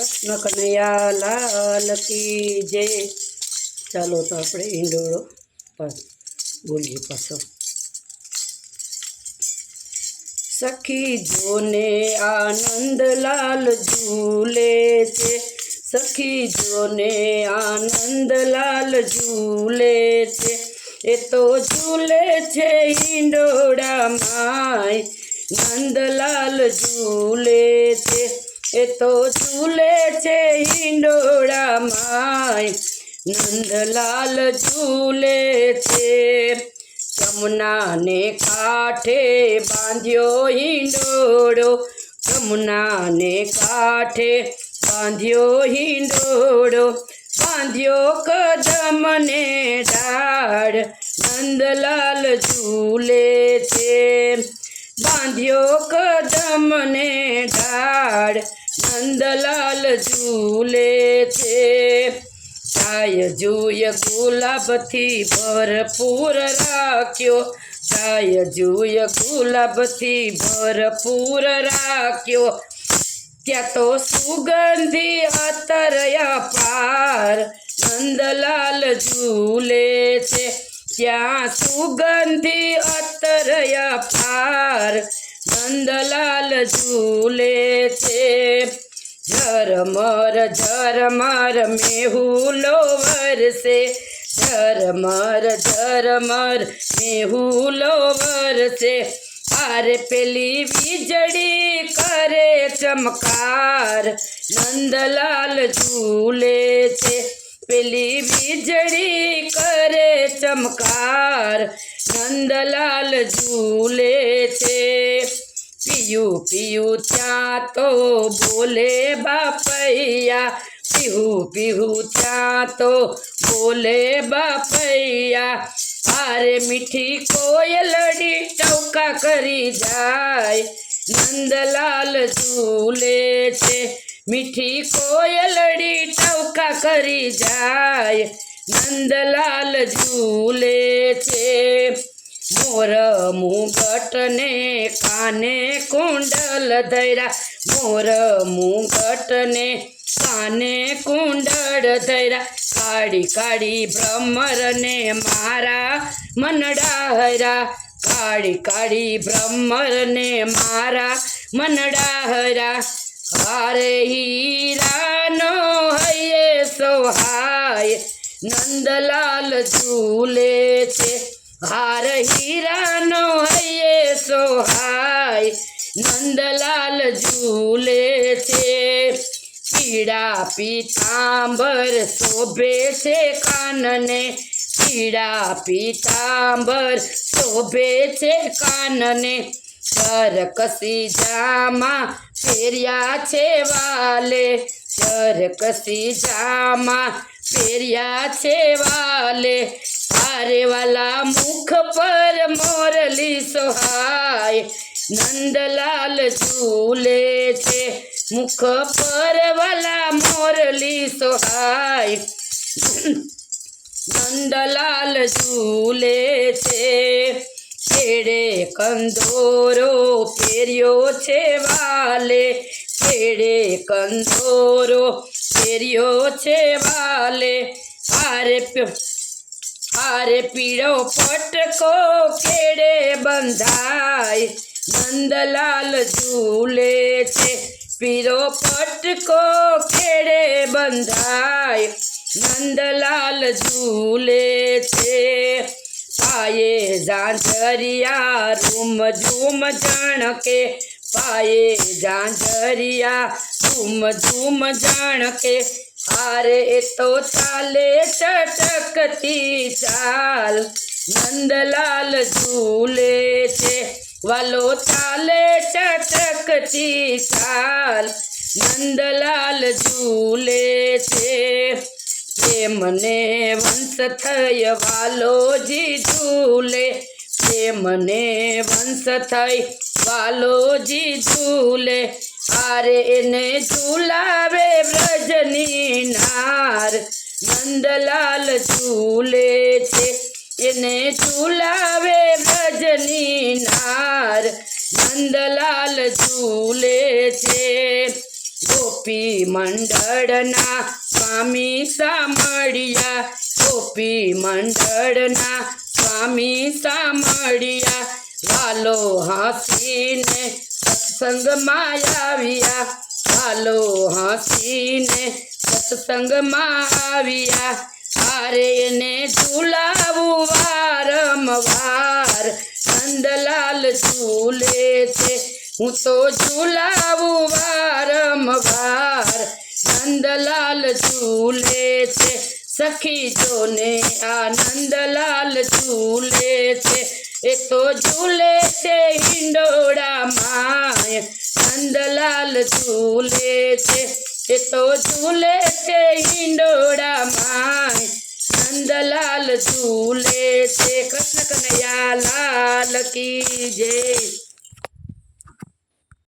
કૃષ્ણ લાલ કી જય. ચાલો તો આપણે ઈંડોળો પર બોલીએ પાછો. સખી જોને આનંદલાલ ઝૂલે છે. સખી જોને આનંદલાલ ઝૂલે છે. એ તો ઝૂલે છે ઈંડોળા માય નંદલાલ ઝૂલે છે. એ તો ઝૂલે છે હિંડોળા માય નંદલાલ ઝૂલે છે. જમુનાને કાંઠે બાંધ્યો હિંડોળો, જમુનાને કાંઠે બાંધ્યો હિંડોળો, બાંધ્યો કદમને ડાળ નંદલાલ ઝૂલે છે. બાંધ્યો કદમને ઢાળ નંદલાલ ઝૂલે છે. સાય જુય ગુલાબથી ભરપૂર રાખ્યો, સાય જુય ગુલાબથી ભરપૂર રાખ્યો. ત્યાં તો સુગંધી અતરયા પાર, નંદલાલ ઝૂલે છે. ત્યાં સુગંધી અતરયા પાર નંદલાલ ઝૂલે છે ઝરમર ઝરમર મેહુલો વરસે ઝરમર ઝરમર મેહુલો વરસે આરે પેલી વીજળી કરે ચમકાર નંદલાલ ઝૂલે છે પેલી વીજળી કરે ચમકાર નંદલાલ ઝૂલે છે પિયું પિયું ત્યાં તો બોલે બાપૈયા પીહું પીહું ત્યાં તો બોલે બાપૈયા આરે મીઠી કોયલડી ટવકા કરી જાય નંદલાલ ઝૂલે છે મીઠી કોયલડી ટવકા કરી જાય નંદલાલ ઝૂલે છે મોર મુગટને કાને કુંડલ ધૈરા? મોર મુગટને કાને કુંડળ ધૈરા? કાળી કાળી ભ્રમરને મારા મનડા હરા? કાળી કાળી ભ્રમરને મારા મનડા હરા? હારે હીરાનો હૈયે સોહાય નંદલાલ ઝૂલે છે. હાર હીરાનો હૈયે. સોહાય નંદલાલ ઝૂલે છે. પીળા પીતાંબર શોભે છે કાનને. પીળા પીતાંબર શોભે છે કાનને. ચરકસી જામા ફેર્યા છે વાલે. ચરકસી જામા પહેર્યા છે વાલે હારે વાલા મુખ પર મોરલી સોહાય નંદલાલ ઝૂલે છે, મુખ પર વાલા મોરલી સોહાય નંદલાલ ઝૂલે છે, કેડે કંદોરો પહેર્યો છે વાલે, કેડે કંદોરો પહેર્યો છે વાલે, હારે હારે પીળો પટકો કેડે બંધાય. નંદલાલ ઝૂલે છે, પીળો પટકો કેડે બંધાય. નંદલાલ ઝૂલે છે, પાયે ઝાંઝરિયા રૂમ ઝૂમ જણકે, પાયે ઝાંઝરિયા રૂમ ઝૂમ જણકે હારે એ તો ચાલે ચટકતી ચાલ. નંદલાલ ઝૂલે છે, વાલો ચાલે ચટકતી ચાલ. નંદલાલ ઝૂલે છે મને વંશ થય વાલોજી ઝૂલે. મને વંશ થઈ વાલોજી ઝૂલે. આરે એને ઝુલાવે વ્રજની નાર, નંદલાલ ઝૂલે છે. એને ઝુલાવે વ્રજની નાર, નંદલાલ ઝૂલે છે. ગોપી મંડળના સ્વામી સામળિયા ગોપી મંડળના સ્વામી સામળિયા વાલો હસીને સત્સંગમાં આવ્યા હાલો હસીને સત્સંગમાં આવ્યા હારે એને ઝુલાવું વારંવાર. નંદલાલ ઝૂલે છે. હું તો ઝુલાવું વારંવાર. નંદલાલ ઝૂલે છે. સખી જોને આનંદલાલ ઝૂલે છે. એ તો ઝૂલે છે હિંડોળા માય નંદલાલ ઝૂલે છે. એ તો ઝૂલે છે હિંડોળામાં નંદલાલ ઝૂલે છે. કૃષ્ણ કનૈયા લાલ કી જય.